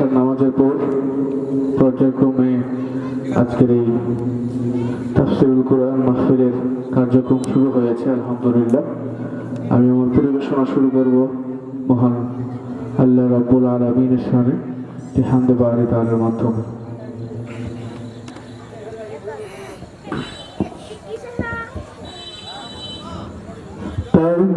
এশার নামাজের পর পর্যায়ক্রমে আজকের এই তাফসিরুল কোরআন মাহফিলের কার্যক্রম শুরু হয়েছে, আলহামদুলিল্লাহ। আমি আমার পরিবেশনা শুরু করব মহান আল্লাহ রাব্বুল আলমিনের সামনে হামদে বাড়ি তাদের মাধ্যমে তার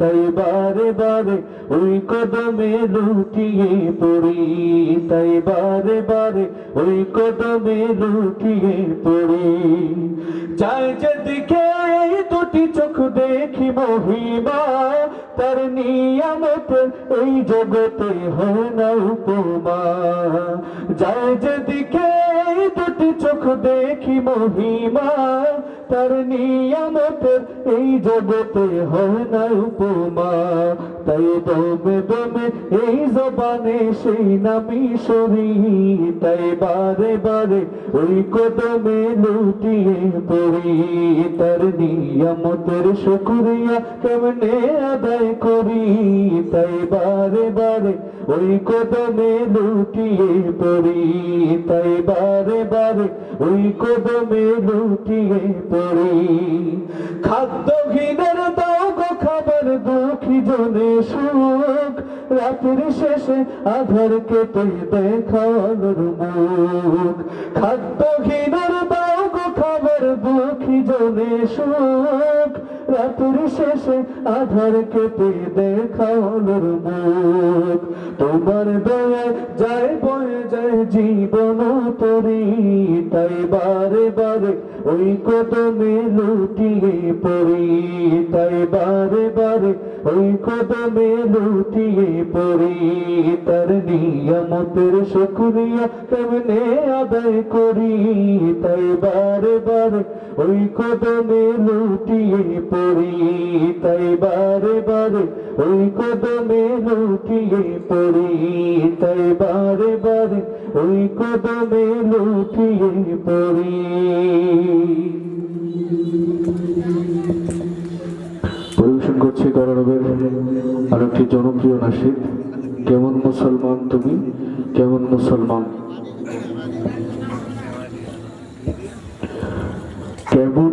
তাই বারে বারে ওই কদমে লুটিয়ে পড়ি তাই বারে বারে ওই কদমে লুটিয়ে পড়ি। চাই যেদিকে এই দুটি চোখ দেখি মহিমা, তার নিয়ামত এই জগতে হয় না উপমা। যায় যেদিকে এই দুটি চোখ দেখি মহিমা তার নিয়ামত, এই জগতে হয় না উপমা। তাই দমে দমে এই জবানে সেই নামি সরি তাই বারে বারে ওই কদমে লুটিয়ে পড়ি। তার নিয়ামতের শুকরিয়া কেমনে আদায় করি? তাই বারে বারে ওই কদমে লুটিয়ে পড়ি। তাই বারে বারে ওই কদমে লুটিয়ে পড়ি। খাদ্যহীনের দাও গো খাবার দুঃখী জনে সুখ। রাতের শেষে আধার কেটে দেখানোর মুখ। গো খাবার জনে সুখ, রাতের শেষে আধার কেটে দেখানোর মুখ তোমার দয়া যায় বয়ে, যায় জীবন তরি, তাই বারে বারে ওই কদমে লুটিয়ে পড়ি। তাই বারে বারে ওই কদমে লুটিয়ে পড়ি। তার নিয়ামতের শুকরিয়া কেমনে আদায় করি? তাই বারে বারে ওই কদমে লুটিয়ে পড়ি, তাই বারে বারে ওই কদমে লুটিয়ে পড়ি, তাই বারে বারে ওই কদমে লুটিয়ে পড়ি। পরিবেশন করছি গৌরবের আরেকটি জনপ্রিয় নাসিক কেমন মুসলমান তুমি? কেমন মুসলমান কেমন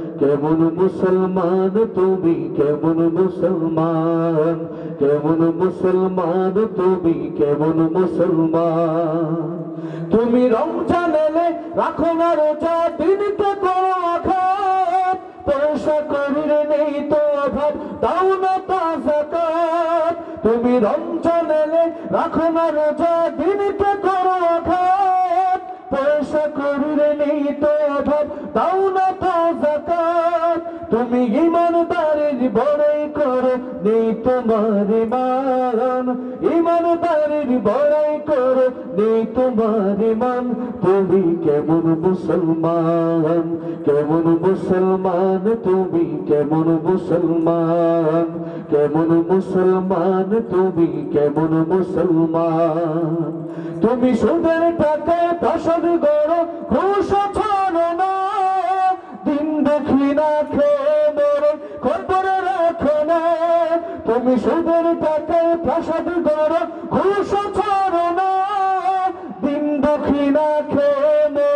কেমন মুসলমান তুমি? কেমন মুসলমান? কেমন মুসলমান তুমি? কেমন মুসলমান? তুমি রমজান এলে রাখো না রোজা, দিনকে করো আঘাত। পয়সা নেই তো অভাব, দাও না তা তুমি রমজান এলে রাখো না রোজা, দিনকে করো বড়াই করো নেই তোমার মান। ইমানদারের বড়াই করো নেই তোমার মান। তুমি কেমন মুসলমান? কেমন মুসলমান? তুমি কেমন মুসলমান? কেমন মুসলমান? তুমি কেমন মুসলমান? তুমি সুদের টাকায় প্রসাদ গড়, ঘুষ না দিন দেখি না খেয়ে মরে খবরে রাখো না তুমি সুদের টাকায় প্রসাদ করো ঘুষ ছাড়ো না। দিন দক্ষিণা খেয়ে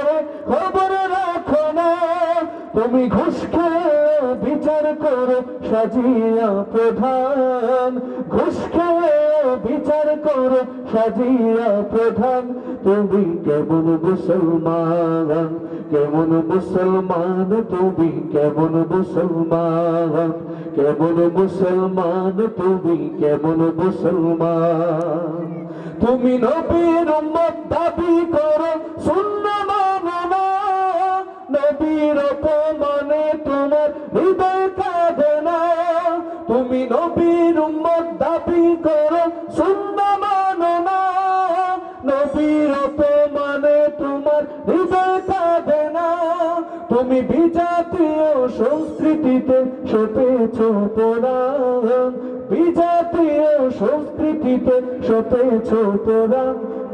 খবরে রাখো না। তুমি ঘুষ খেয়ে বিচার করো, সাজিয়া প্রধান। ঘুষ খেয়ে বিচার করো সাজিয়া প্রধান, তুমি কেমন মুসলমান? কেমন মুসলমান, তুমি কেমন মুসলমান? কেমন মুসলমান, তুমি কেমন মুসলমান? তুমি নবীর উম্মত দাবি করো শূন্য মানো নবীর অপমানে তুমি বিজাতীয় সংস্কৃতিতে সতেছ পরাণ। বিজাতীয় সংস্কৃতিতে সতেছ পুরাণ।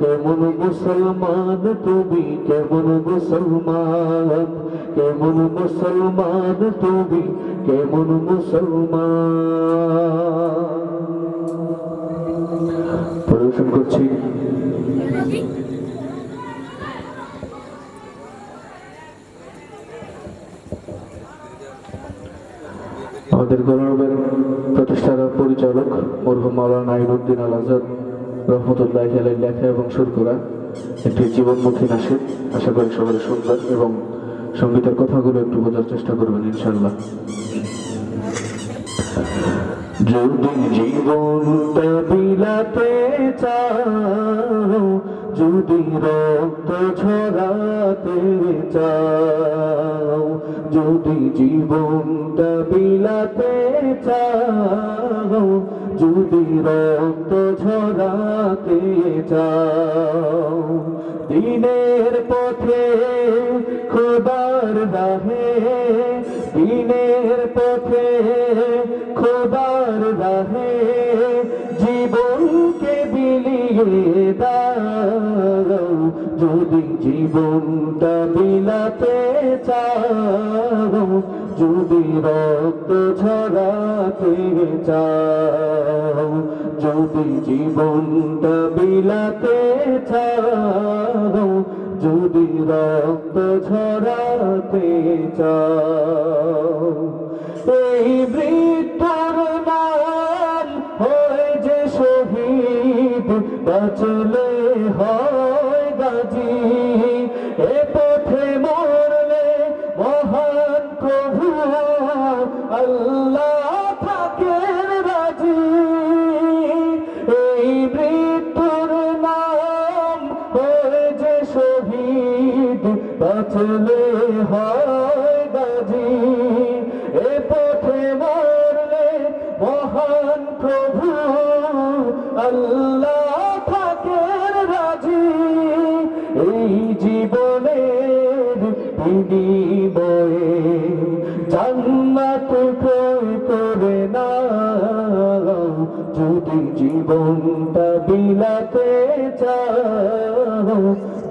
কেমন মুসলমান তুমি, কেমন মুসলমান? কেমন মুসলমান তুমি, কেমন মুসলমান? করছি। আমাদের গৌরবের প্রতিষ্ঠাতা পরিচালক মরহুম মাওলানা নাইরুদ্দিন আল আজাদ। রহমতুল্লাহ আলের লেখা এবং সুর করা একটি জীবনমুখী নাসির। আশা করি সবাই সুন্দর এবং সঙ্গীতের কথাগুলো একটু বোঝার চেষ্টা করবেন ইনশাল্লাহ যদি জীবনটা বিলাতে চাও যদি রক্ত ঝরাতে চাও যদি জীবনটা বিলাতে চাও যদি রক্ত ঝরাতে চাও। দিনের পথে খোদার রাহে, দিনের পথে খোদার রাহে জীবনকে বিলিয়ে দাও। যদি জীবনটা বিলাতে চাও যদি রক্ত ঝরাতে চাও, যদি জীবনটা বিলাতে চাও, যদি রক্ত ঝরাতে চাও, এই মৃত্যুর নাম হয় যে শহীদ বাঁচলে বাঁচলে হয় গাজী এ পথে মরলে মহান প্রভু, আল্লাহ থাকেন রাজি। এই জীবনের বিনিময়ে জান্নাত করে না যদি জীবনটা বিলাতে চাও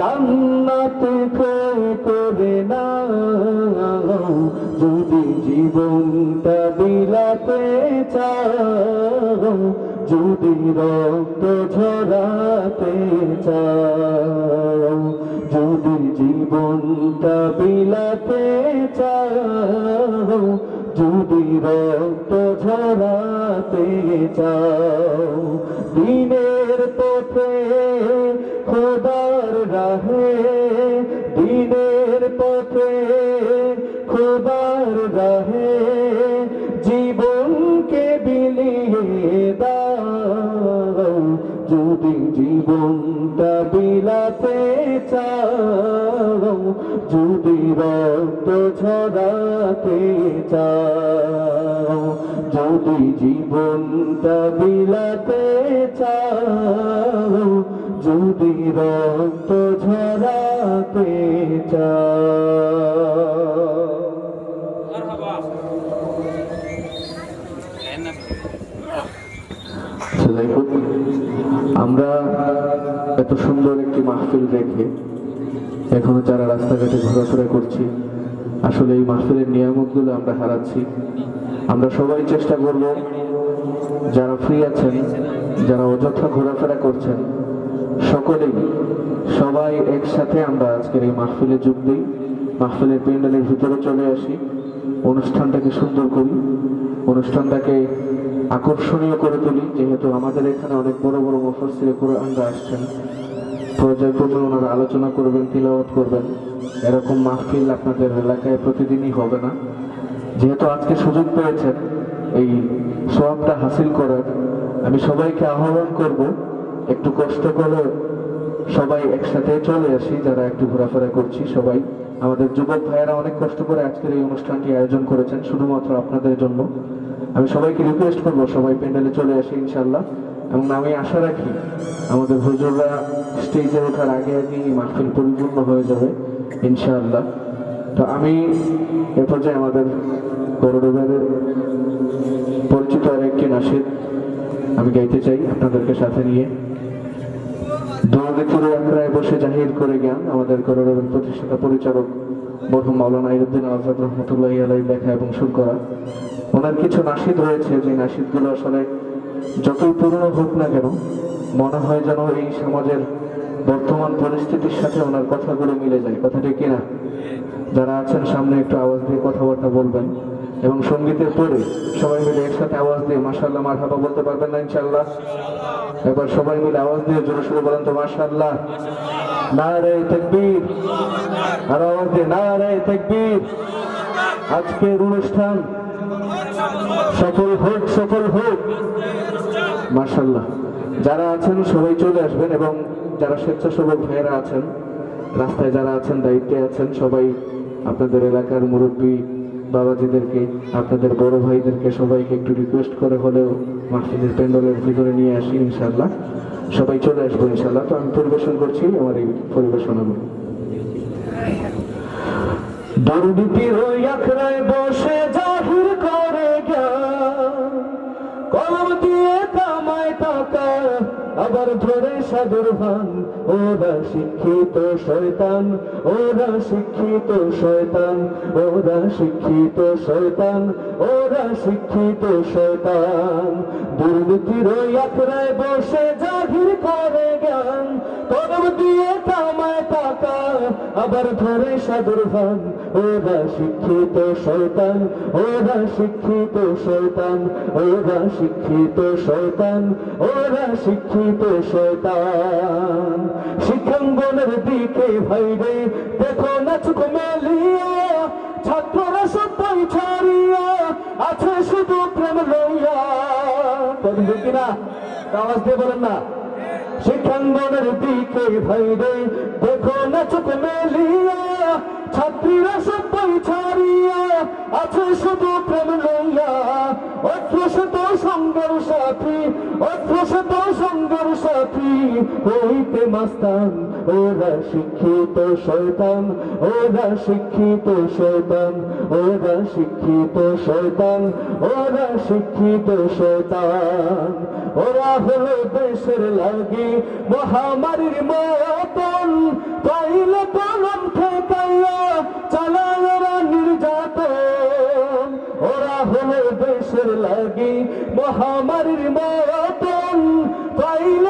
জান্নাত করে না। যদি জীবনটা বিলাতে চাও, যদি রক্ত ঝরাতে চাও, যদি জীবনটা বিলাতে চাও, যদি রক্ত ঝরাতে চাও, দিনের পথে রাহে, দিনের পথে খোদার রাহে, জীবনকে বিলিয়ে দাও। যদি জীবনটা বিলাতে চাও, যদি রক্ত ঝরাতে চাও, যদি জীবনটা বিলাতে চাও, যদি রক্ত মাহফিল রেখে এখনও যারা রাস্তাঘাটে ঘোরাফেরা করছি, আসলে এই মাহফিলের নিয়ামতগুলো আমরা হারাচ্ছি। আমরা সবাই চেষ্টা করব, যারা ফ্রি আছেন, যারা অযথা ঘোরাফেরা করছেন, সকলেই, সবাই একসাথে আমরা আজকের এই মাহফিলে যোগ দিই। মাহফিলের প্যান্ডেলের ভিতরে চলে আসি, অনুষ্ঠানটাকে সুন্দর করি, অনুষ্ঠানটাকে আকর্ষণীয় করে তুলি, যেহেতু আমাদের এখানে অনেক বড় বড় মফসিলে কোরআনরা আসছেন। পর্যায়ক্রমে ওনারা আলোচনা করবেন, তিলাওয়াত করবেন। এরকম মাহফিল আপনাদের এলাকায় প্রতিদিনই হবে না। যেহেতু আজকে সুযোগ পেয়েছেন, এই সোয়াবটা হাসিল করার, আমি সবাইকে আহ্বান করব, একটু কষ্ট করে সবাই একসাথে চলে আসি, যারা একটু ঘোরাফেরা করছি সবাই। আমাদের যুবক ভাইয়েরা অনেক কষ্ট করে আজকের এই অনুষ্ঠানটি আয়োজন করেছেন, শুধুমাত্র আপনাদের জন্য। আমি সবাইকে রিকোয়েস্ট করব, সবাই প্যান্ডেলে চলে আসি ইনশাল্লাহ এবং আমি আশা রাখি আমাদের হুজুররা স্টেজে ওঠার আগে আগে এই মাহফিল পরিপূর্ণ হয়ে যাবে, ইনশাআল্লাহ। তো আমি এ পর্যায়ে আমাদের গৌরবের পরিচিত আর একটি নাসিদ আমি গাইতে চাই আপনাদেরকে সাথে নিয়ে। দৌড়ে আখড়ায় বসে জাহির করে জ্ঞান আমাদের গৌরবের প্রতিষ্ঠাতা পরিচালক মরহুম মাওলানা ইরুদ্দিন আজাদ রহমতুল্লাহ আলাই লেখা এবং সুর করা। ওনার কিছু নাসিদ রয়েছে, যে নাসিদগুলো আসলে যতই পুরনো হোক না কেন, মনে হয় যেন এই সমাজের বর্তমান পরিস্থিতির সাথে ওনার কথাগুলো মিলে যায়। কথাটি কিনা যারা আছেন, সামনে একটু আওয়াজ দিয়ে কথাবার্তা বলবেন এবং সঙ্গীতের পরে সবাই মিলে একসাথে আওয়াজ দিয়ে মাসাল্লাহ মারহাবা বলতে পারবেন না ইনশাল্লাহ এবার সবাই মিলে আওয়াজ দিয়ে জোরে শুরু বলেন তো মাসাল্লাহ নারে তাকবীর। আর আওয়াজ দিয়ে না নারে তাকবীর। আজকের অনুষ্ঠান সফল হোক সফল হোক। মার্শাল্লাহ যারা আছেন, সবাই চলে আসবেন এবং যারা স্বেচ্ছাসেবক ভাইয়েরা আছেন, রাস্তায় যারা আছেন, দায়িত্বে আছেন, সবাই আপনাদের এলাকার মুরব্বী বাবাজিদেরকে, আপনাদের বড় ভাইদেরকে সবাইকে একটু রিকোয়েস্ট করে হলেও মাহফিলের প্যান্ডেলের ভিতরে নিয়ে আসি ইনশাল্লাহ সবাই চলে আসব ইনশাল্লাহ তো আমি পরিবেশন করছি আমার এই ওই আখড়ায় বসে আবার ধরে সাদর ভান। ওরা শিক্ষিত শয়তান, ওরা শিক্ষিত শয়তান, ওরা শিক্ষিত শয়তান, ওরা শিক্ষিত শয়তান। দুর্নীতির ওই বসে জাহির করে জ্ঞান। তরব দিয়ে কামায় আবার ধরে সাদুর ভান। ওরা শিক্ষিত শয়তান ওরা শিক্ষিত শয়তান ওরা শিক্ষিত শয়তান ওরা শিক্ষিত শয়তান। শিক্ষাঙ্গনের দিকে ভাইরে দেখো না চোখ মেলিয়া, ছাত্ররা সত্যই ছাড়িয়া আছে শুধু প্রেম লইয়া। কিনা? আওয়াজ দিয়ে বলেন না। শিক্ষাঙ্গনের দিকে ভাইরে দেখো না চোখ মেলিয়া, ছাত্রীরা সবাই ছাড়িয়া আছে শুধু প্রেম লইয়া। অত্রশত সঙ্গের সাথী অত্রশত সঙ্গের সাথী হইতে মাস্তান, ওরা শিক্ষিত শয়তান, ওরা শিক্ষিত শয়তান, ওরা শিক্ষিত শয়তান, ওরা শিক্ষিত শয়তান। ওরা হলো দেশের লাগি মহামারীর মতন পাইলে কলম ঠেকাইয়া চালায় ওরা নির্যাতন। ওরা হলো দেশের লাগে মহামারীর মতন পাইলে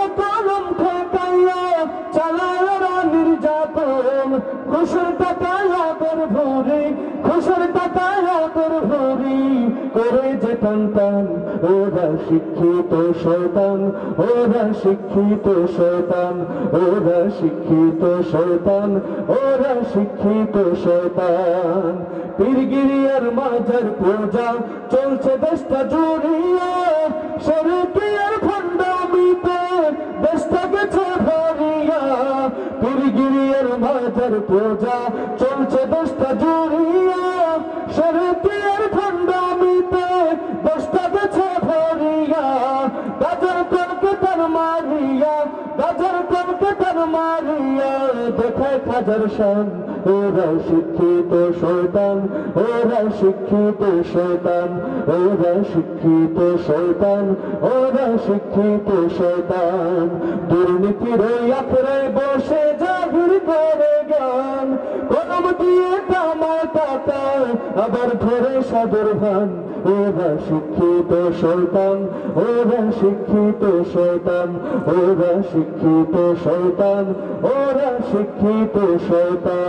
খুশের টাকায় আদর ভরে খুশের টাকায় আদর ভরি, করে যে টান ওরা শিক্ষিত শয়তান, ওরা শিক্ষিত শয়তান, ওরা শিক্ষিত শয়তান, ওরা শিক্ষিত শয়তান। পীরগিরিয়ার মাঝার পূজা, চলছে দেশটা জুড়িয়া শরীর পূজা চলছে দেশটা জুড়িয়া। শরীর খণ্ডমিতে দেশটা গেছে ভরিয়া। গাজর কনকে তার মারিয়া গাজর কনকে তার মারিয়া। দেখায় খাজার শান ওরা শিক্ষিত শয়তান, ওরা শিক্ষিত শয়তান, ওরা শিক্ষিত শয়তান, ওরা শিক্ষিত শয়তান। দুর্নীতির বসে জাহির করে গান, কলম দিয়ে তামার পাতায় আবার ধরে সাদর ভান। ওরা শিক্ষিত শৈতান ওরা শিক্ষিত শৈতান ওরা শিক্ষিত শৈতান ওরা শিক্ষিত শয়তান।